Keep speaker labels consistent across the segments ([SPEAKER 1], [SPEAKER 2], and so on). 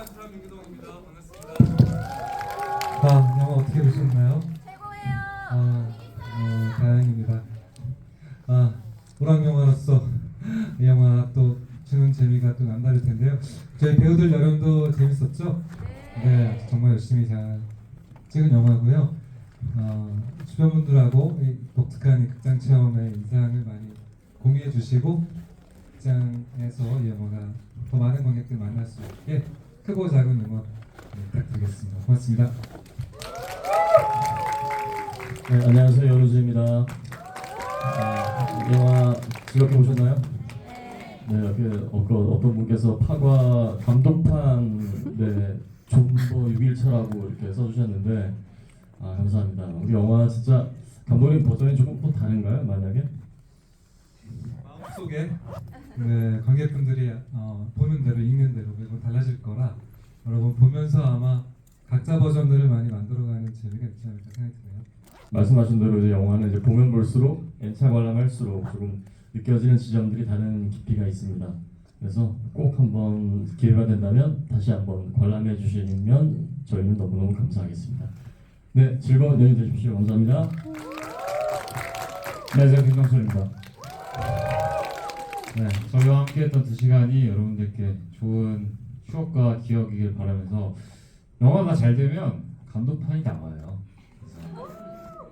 [SPEAKER 1] 아, 반갑습니다. 아, 영화 어떻게 보셨나요?
[SPEAKER 2] 최고예요.
[SPEAKER 1] 아, 어, 다행입니다. 아, 오락 영화로서 이 영화 또 주는 재미가 또 남다를 텐데요. 저희 배우들 여름도 재밌었죠? 네. 네 정말 열심히 잘 찍은 영화고요. 어, 주변 분들하고 독특한 극장 체험의 인상을 많이 공유해 주시고 극장에서 이 영화가 더 많은 관객들 만날 수 있게 크고 작은 응원 네, 부탁드리겠습니다. 고맙습니다.
[SPEAKER 3] 네, 안녕하세요. 연우주입니다. 아, 영화 즐겁게 보셨나요? 네, 그 어떤 어떤 분께서 파과 감독판 네 존버 6일차라고 이렇게 써주셨는데 아 감사합니다. 우리 영화 진짜 감독님 버전이 조금 또 다른가요? 만약에?
[SPEAKER 1] 마음속에 네, 관객분들이 어, 보는 대로 읽는 대로 매번 달라질 거라 여러분 보면서 아마 각자 버전들을 많이 만들어가는 재미가 있지 않을까 생각이 드네요.
[SPEAKER 3] 말씀하신 대로 이제 영화는 이제 보면 볼수록 연차 관람할수록 조금 느껴지는 지점들이 다른 깊이가 있습니다. 그래서 꼭 한번 기회가 된다면 다시 한번 관람해 주시면 저희는 너무너무 감사하겠습니다. 네, 즐거운 연휴 되십시오. 감사합니다.
[SPEAKER 4] 안녕하세요 김광철입니다. 네, 저희와 함께했던 두 시간이 여러분들께 좋은 추억과 기억이길 바라면서 영화가 잘 되면 감독판이 나와요. 그래서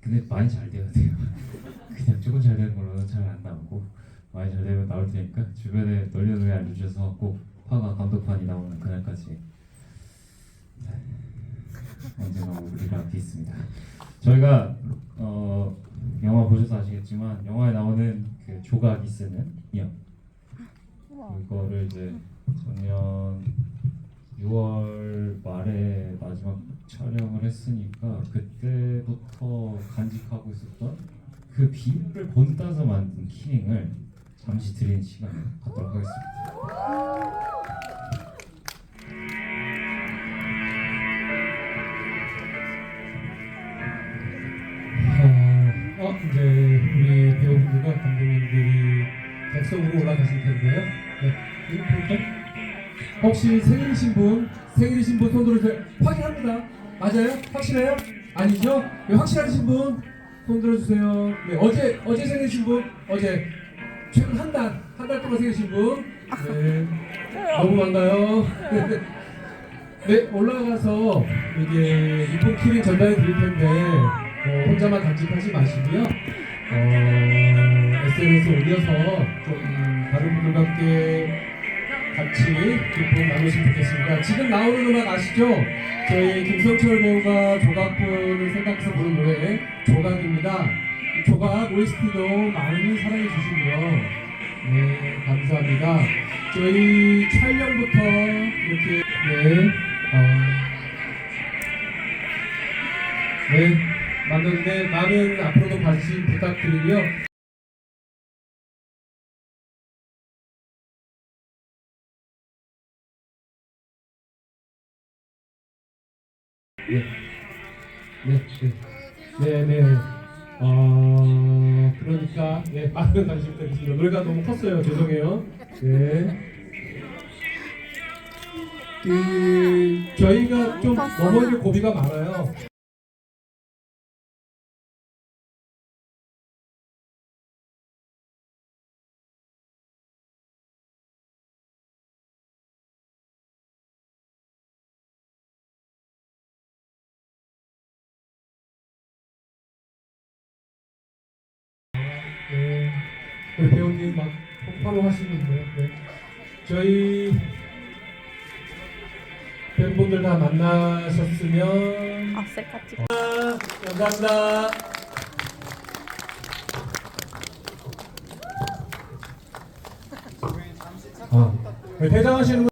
[SPEAKER 4] 근데 많이 잘 돼야 돼요. 그냥 조금 잘 되는 걸로는 잘 안 나오고 많이 잘 되면 나올 테니까 주변에 널리 알려주셔서 꼭 화가 감독판이 나오는 그날까지 네, 언제나 우리가 앞에 있습니다. 저희가 어, 영화 보셔서 아시겠지만 영화에 나오는 그 조각이 쓰는 인형. 그거를 이제 작년 6월 말에 마지막 촬영을 했으니까 그때부터 간직하고 있었던 그 비밀을 본따서 만든 키링을 잠시 드리는 시간을 갖도록 하겠습니다.
[SPEAKER 5] 어, 어, 이제 우리 배우분들과 감독님들이 객석으로 올라가실 텐데요. 네. 혹시 생일이신 분, 생일이신 분 손 들어주세요. 확인합니다. 맞아요? 확실해요? 아니죠? 네, 확실하신 분 손 들어주세요. 네, 어제 어제 생일이신 분, 어제 최근 한 달, 한 달 동안 생일이신 분, 네, 너무 반가요. 네, 올라가서 이게 리본 키링 전달해 드릴 텐데 어, 혼자만 간직하지 마시고요. 어, SNS 에 올려서 좀 다른 분들과 함께 같이 기쁨 나누시면 좋겠습니다. 지금 나오는 음악 아시죠? 저희 김성철 배우가 조각분을 생각해서 부른 노래 조각입니다. 이 조각 OST도 많이 사랑해 주시고요. 네, 감사합니다. 저희 촬영부터 이렇게 네, 어, 네, 만났는데 많은 앞으로도 관심 부탁드리고요. 네, 네, 네, 네, 네. 어, 그러니까 네, 많은 관심 부탁드립니다. 노래가 너무 컸어요. 죄송해요. 네. 그 저희가 좀 넘어질 고비가 많아요. 우리 배우님 막 폭발로 하시는데요. 네. 저희 팬분들 다 만나셨으면
[SPEAKER 2] 아, 셀카찍.
[SPEAKER 5] 감사합니다. 아, 네, 대장하시는 분.